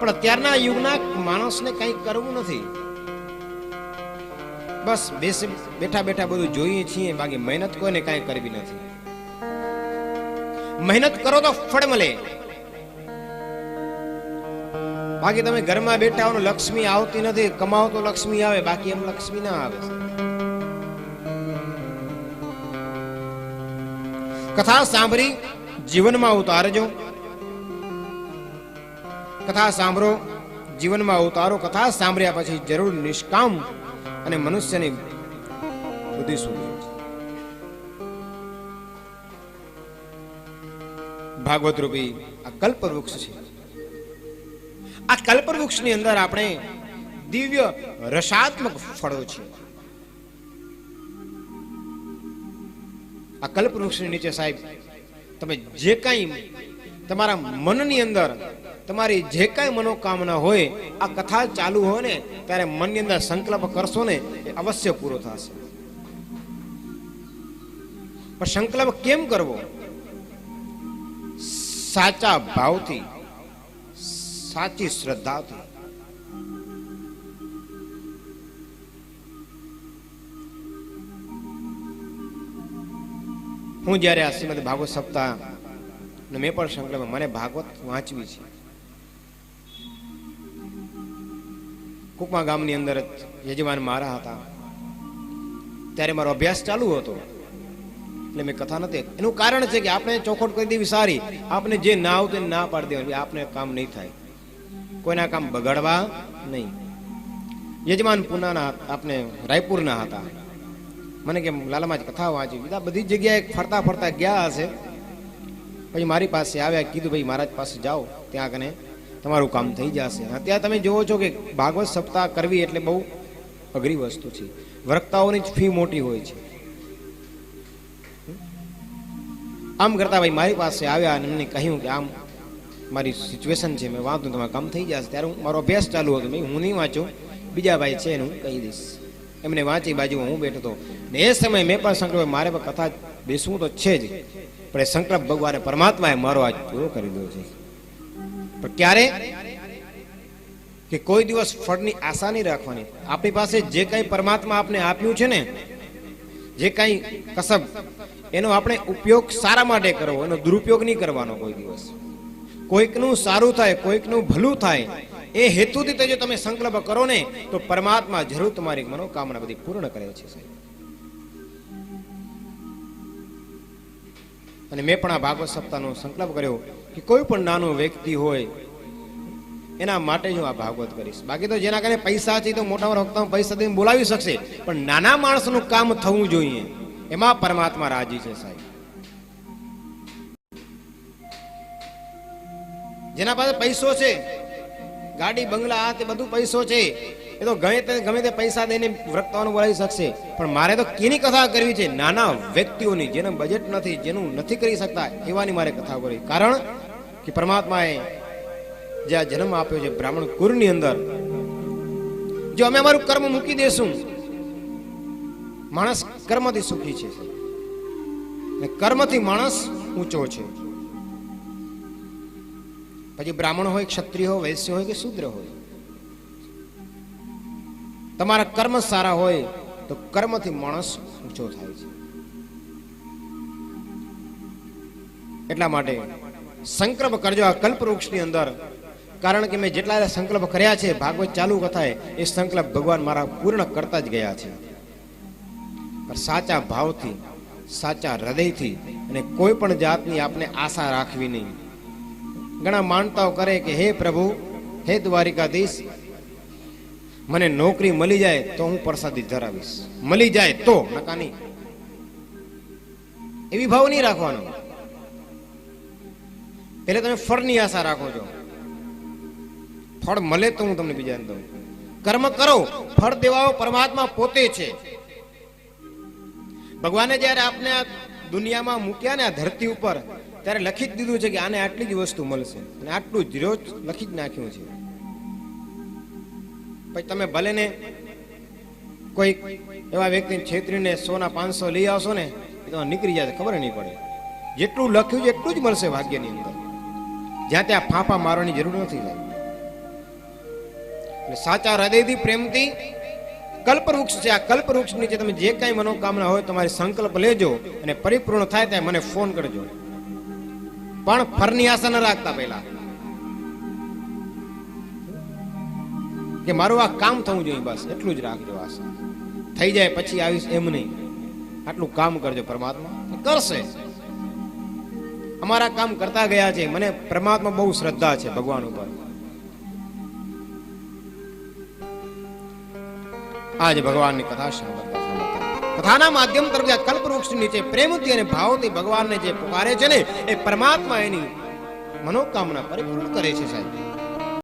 પણ અત્યારના યુગના માણસને કંઈ કરવું નથી. બસ બેસે, બેઠા બેઠા બધું જોઈએ છીએ, બાકી મહેનત કોઈને કાંઈ કરવી નથી. મહેનત કરો તો ફળ મળે. બાકી તમે ઘરમાં બેઠા હો લક્ષ્મી આવતી નથી, કમાવો તો લક્ષ્મી આવે, બાકી એમ લક્ષ્મી ના આવે. કથા સાંભળી, જીવનમાં ઉતારજો. કથા સાંભળો. જીવનમાં ઉતારો કથા સાંભળ્યા પછી જરૂર નિષ્કામ અને મનુષ્યની બુદ્ધિ સુધરે ભાગવત રૂપી આ કલ્પવૃક્ષ છે. આ કલ્પવૃક્ષની અંદર આપણે દિવ્ય રસાત્મક ફળો છે આ ની નીચે સાહેબ, તમે જે કાંઈ તમારા મનની અંદર તમારી જે કાંઈ મનોકામના હોય, આ કથા ચાલુ હોય ને, ત્યારે મનની અંદર સંકલ્પ કરશો ને, એ અવશ્ય પૂરો થશે. પણ સંકલ્પ કેમ કરવો? સાચા ભાવથી, સાચી શ્રદ્ધાથી. હું જ્યારે આ શ્રીમદ ભાગવત સપ્તાહ મેં પણ સંકલ્પ, મને ભાગવત વાંચવી છે. કુકમા ગામની અંદર જ યજમાન મારા હતા. ત્યારે મારો અભ્યાસ ચાલુ હતો. એટલે મેં કથા નથી. એનું કારણ છે કે આપણે ચોખોટ કરી દેવી સારી. આપણે જે ના આવતું ના પાડી દેવાનું. આપણે કામ નહીં થાય. કોઈના કામ બગાડવા નહીં. યજમાન પુનાના આપણે રાયપુરના હતા. મને કેમ લાલામાં જ કથા વાંચી. બીજા બધી જગ્યાએ ફરતા ફરતા ગયા હશે. પછી મારી પાસે આવ્યા, કીધું, ભાઈ મહારાજ પાસે જાઓ. ત્યાં કને તમારું કામ થઈ જશે. અત્યારે તમે જુઓ છો કે ભાગવત સપ્તાહ કરવી એટલે બહુ અઘરી વસ્તુ છે. વક્તાઓની જ ફી મોટી હોય છે. આમ કરતા ભાઈ મારી પાસે આવ્યા અને એમને કહ્યું કે આમ મારી સિચ્યુએશન છે, મેં વાંધો તમારું કામ થઈ જશે. ત્યારે હું મારો અભ્યાસ ચાલુ હતો. મેં હું નહીં વાંચું. બીજા ભાઈ છે એને હું કહી દઈશ. એમને વાંચી બાજુ હું બેઠો હતો. ને એ સમયે મેં પણ સંકલ્પ મારે પણ કથા બેસવું તો છે જ. પણ એ સંકલ્પ ભગવાને પરમાત્માએ મારો આજ પૂરો કરી દીધો છે. પણ ક્યારે? કે કોઈ દિવસ ફળની આશા નહીં રાખવાની. આપણી પાસે જે કંઈ પરમાત્મા આપણે આપ્યું છે ને, જે કંઈ કસબ, એનો આપણે ઉપયોગ સારા માટે કરવો, એનો દુરુપયોગ નહીં કરવાનો કોઈ દિવસ. કોઈકનું સારું થાય, કોઈકનું ભલું થાય, એ હેતુથી જો તમે સંકલ્પ કરો ને, તો પરમાત્મા જરૂર તમારી મનોકામના બધી પૂર્ણ કરે છે અને મેં પણ આ ભાગવત સપ્તાહનો સંકલ્પ કર્યો. કે કોઈ પણ નાનો વ્યક્તિ હોય, એના માટે જ હું આ ભાગવત કરીશ. બાકી તો જેના કારણે પૈસા છે તો મોટા મોટા પૈસા દઈને બોલાવી શકશે. પણ નાના માણસનું કામ થવું જોઈએ. એમાં પરમાત્મા રાજી છે સાહેબ. જેના પાસે પૈસો છે, ગાડી, બંગલા, આ તે બધું પૈસો છે, એ તો ગમે તે ગમે તે પૈસા દઈને વ્રતવાનું બોલાવી શકશે. પણ મારે તો કેની કથા કરવી છે? નાના વ્યક્તિઓની જેનું બજેટ નથી, જેનું નથી કરી શકતા, એવાની મારે કથા કરવી. કારણ કે પરમાત્માએ જે આ જન્મ આપ્યો છે બ્રાહ્મણ કુરની અંદર, જો અમે અમારું કર્મ મૂકી દેશું, માણસ કર્મથી સુખી છે. અને કર્મથી માણસ ઊંચો છે. પછી બ્રાહ્મણ હોય ક્ષત્રિય હોય, વૈશ્ય હોય કે શૂદ્ર હોય. તમારા કર્મ સારા હોય તો કર્મથી માણસ ઊંચો થાય છે. એટલા માટે સંકલ્પ કરજો આ કલ્પવૃક્ષની અંદર. કારણ કે મેં જેટલા સંકલ્પ કર્યા છે, ભાગવત ચાલુ કથાએ, એ સંકલ્પ ભગવાન મારા પૂર્ણ કરતા જ ગયા છે. સાચા ભાવથી, સાચા હૃદયથી અને કોઈ પણ જાતની આપણે આશા રાખવી નહીં. ઘણા માનતાઓ કરે કે, હે પ્રભુ, હે દ્વારિકાધીશ, મને નોકરી મળી જાય તો હું પ્રસાદી ધરાવીશ. મળી જાય તો નકાની એવી ભાવ નહીં રાખવાનો. એટલે તમે ફળની આશા રાખો છો. ફળ મળે તો હું તમને બીજાને દઉં. કર્મ કરો, ફળ દેવાઓ પરમાત્મા પોતે છે. ભગવાને જ્યારે આપને આ દુનિયામાં મૂક્યા ને આ ધરતી ઉપર, ત્યારે લખી જ દીધું છે કે આને આટલી જ વસ્તુ મળશે. અને આટલું જ રોજ લખી જ નાખ્યું છે. પછી તમે ભલે ને કોઈ એવા વ્યક્તિને છેતરીને સોના પાંચસો લઈ આવશો ને, તો નીકળી જાય ખબર નહીં પડે. જેટલું લખ્યું છે એટલું જ મળશે ભાગ્યની અંદર. જ્યાં ત્યાં ફાંફા મારવાની જરૂર નથી એટલે સાચા હૃદયથી પ્રેમથી કલ્પવૃક્ષ છે, આ કલ્પવૃક્ષ નીચે તમે જે કાંઈ મનોકામના હોય તમારી સંકલ્પ લેજો અને પરિપૂર્ણ થાય ત્યાં મને ફોન કરજો. પણ ફરની આશા ન રાખતા પહેલા. કે મારું આ કામ થવું જોઈએ બસ, એટલું જ રાખજો આશા. થઈ જાય પછી આવીશ એમ નહીં. આટલું કામ કરજો પરમાત્મા. કરશે. અમારા કામ કરતા ગયા છે. મને પરમાત્મા બહુ શ્રદ્ધા છે ભગવાન ઉપર. આજે ભગવાનની કથા સાંભળતા કથાના માધ્યમ તરફ આ કલ્પવૃક્ષ નીચે પ્રેમથી અને ભાવથી ભગવાનને જે પુકારે છે ને, એ પરમાત્મા એની મનોકામના પરિપૂર્ણ કરે છે સાહેબ.